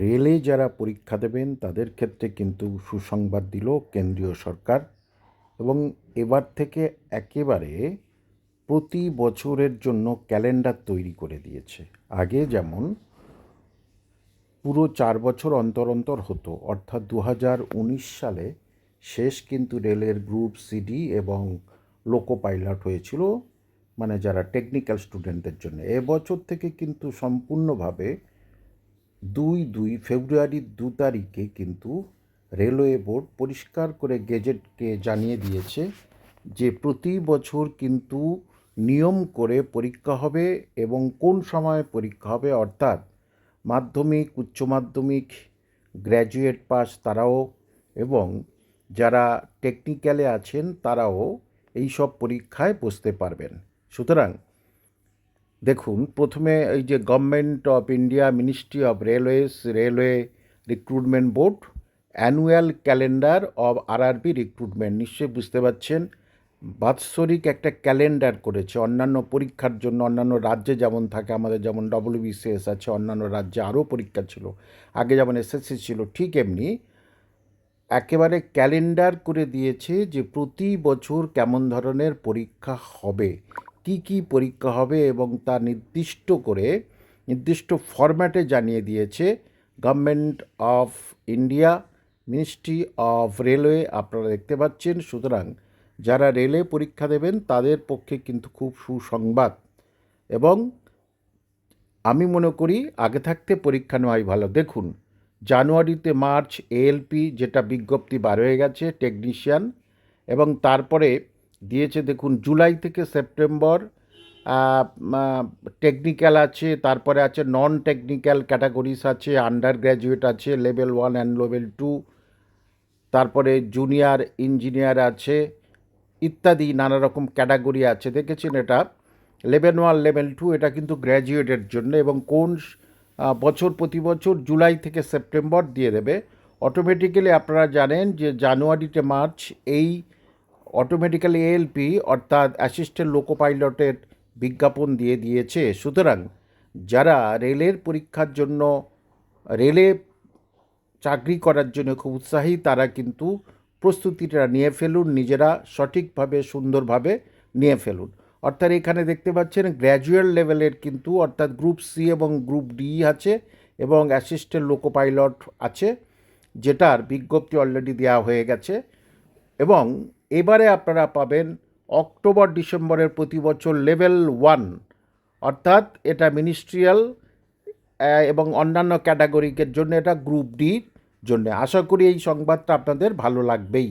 রেলে যারা পরীক্ষা দেবেন, তাদের ক্ষেত্রে কিন্তু সুসংবাদ দিল কেন্দ্রীয় সরকার এবং এবার থেকে একেবারে প্রতি বছরের জন্য ক্যালেন্ডার তৈরি করে দিয়েছে। আগে যেমন পুরো চার বছর অন্তর অন্তর হতো, অর্থাৎ দু হাজার উনিশ সালে শেষ কিন্তু রেলের গ্রুপ সিডি এবং লোকো পাইলট হয়েছিল মানে যারা টেকনিক্যাল স্টুডেন্টদের জন্য। এবছর থেকে কিন্তু সম্পূর্ণভাবে দুই দুই ফেব্রুয়ারির দু তারিখে কিন্তু রেলওয়ে বোর্ড পরিষ্কার করে গেজেটকে জানিয়ে দিয়েছে যে প্রতি বছর কিন্তু নিয়ম করে পরীক্ষা হবে এবং কোন সময় পরীক্ষা হবে, অর্থাৎ মাধ্যমিক, উচ্চ মাধ্যমিক, গ্র্যাজুয়েট পাস তারাও এবং যারা টেকনিক্যালে আছেন তারাও এই সব পরীক্ষায় বসতে পারবেন। সুতরাং দেখুন, প্রথমে এই যে government of India ministry of railways railway recruitment board annual calendar of RRB recruitment নিশ্চয়ই বুঝতে পারছেন? বাৎসরিক একটা ক্যালেন্ডার করেছে, অন্যান্য পরীক্ষার জন্য অন্যান্য রাজ্যে যেমন থাকে, আমাদের যেমন ডব্লিউবিসিএস আছে, অন্যান্য রাজ্যে আরও পরীক্ষা ছিল, আগে যেমন এসএসসি ছিল, ঠিক এমনি একেবারে ক্যালেন্ডার করে দিয়েছে যে প্রতি বছর কেমন ধরনের পরীক্ষা হবে। কি কি পরীক্ষা হবে এবং তা নির্দিষ্ট করে নির্দিষ্ট ফরম্যাটে জানিয়ে দিয়েছে government of India, ministry of railway, আপনারা দেখতে পাচ্ছেন। সুতরাং যারা রেলে পরীক্ষা দেবেন, তাদের পক্ষে কিন্তু খুব সুসংবাদ। এবং আমি মনে করি, আগে থাকতে পরীক্ষা নেওয়াই ভালো। দেখুন, জানুয়ারিতে মার্চ, এএলপি, যেটা বিজ্ঞপ্তি বার হয়ে গেছে, টেকনিশিয়ান, এবং তারপরে দিয়েছে, দেখুন, জুলাই থেকে সেপ্টেম্বর টেকনিক্যাল আছে, তারপরে আছে নন টেকনিক্যাল ক্যাটাগরিস আছে আন্ডার গ্র্যাজুয়েট আছে level one and level two তারপরে জুনিয়র ইঞ্জিনিয়ার আছে, ইত্যাদি নানা রকম ক্যাটাগরি আছে, দেখেছেন এটা? লেভেল ওয়ান লেভেল টু এটা কিন্তু গ্র্যাজুয়েটের জন্য এবং কোন বছর প্রতি বছর জুলাই থেকে সেপ্টেম্বর দিয়ে দেবে। অটোমেটিক্যালি আপনারা জানেন যে জানুয়ারিতে, মার্চ এই অটোমেটিক্যালি এএলপি অর্থাৎ অ্যাসিস্ট্যান্ট লোকো পাইলটের বিজ্ঞাপন দিয়ে দিয়েছে। সুতরাং যারা রেলের পরীক্ষার জন্য, রেলে চাকরি করার জন্য খুব উৎসাহী, তারা কিন্তু প্রস্তুতিটা নিয়ে ফেলুন, নিজেরা সঠিকভাবে, সুন্দরভাবে নিয়ে ফেলুন। অর্থাৎ এখানে দেখতে পাচ্ছেন গ্র্যাজুয়েট লেভেলের কিন্তু, অর্থাৎ গ্রুপ সি এবং গ্রুপ ডি আছে এবং অ্যাসিস্ট্যান্ট লোকো পাইলট আছে, যেটার বিজ্ঞপ্তি অলরেডি দেওয়া হয়ে গেছে। এবং এবারে আপনারা পাবেন অক্টোবর, ডিসেম্বরের প্রতি বছর লেভেল ওয়ান। অর্থাৎ এটা মিনিস্ট্রিয়াল এবং অন্যান্য ক্যাটাগরিকের জন্য এটা গ্রুপ ডির জন্য। আশা করি এই সংবাদটা আপনাদের ভালো লাগবেই।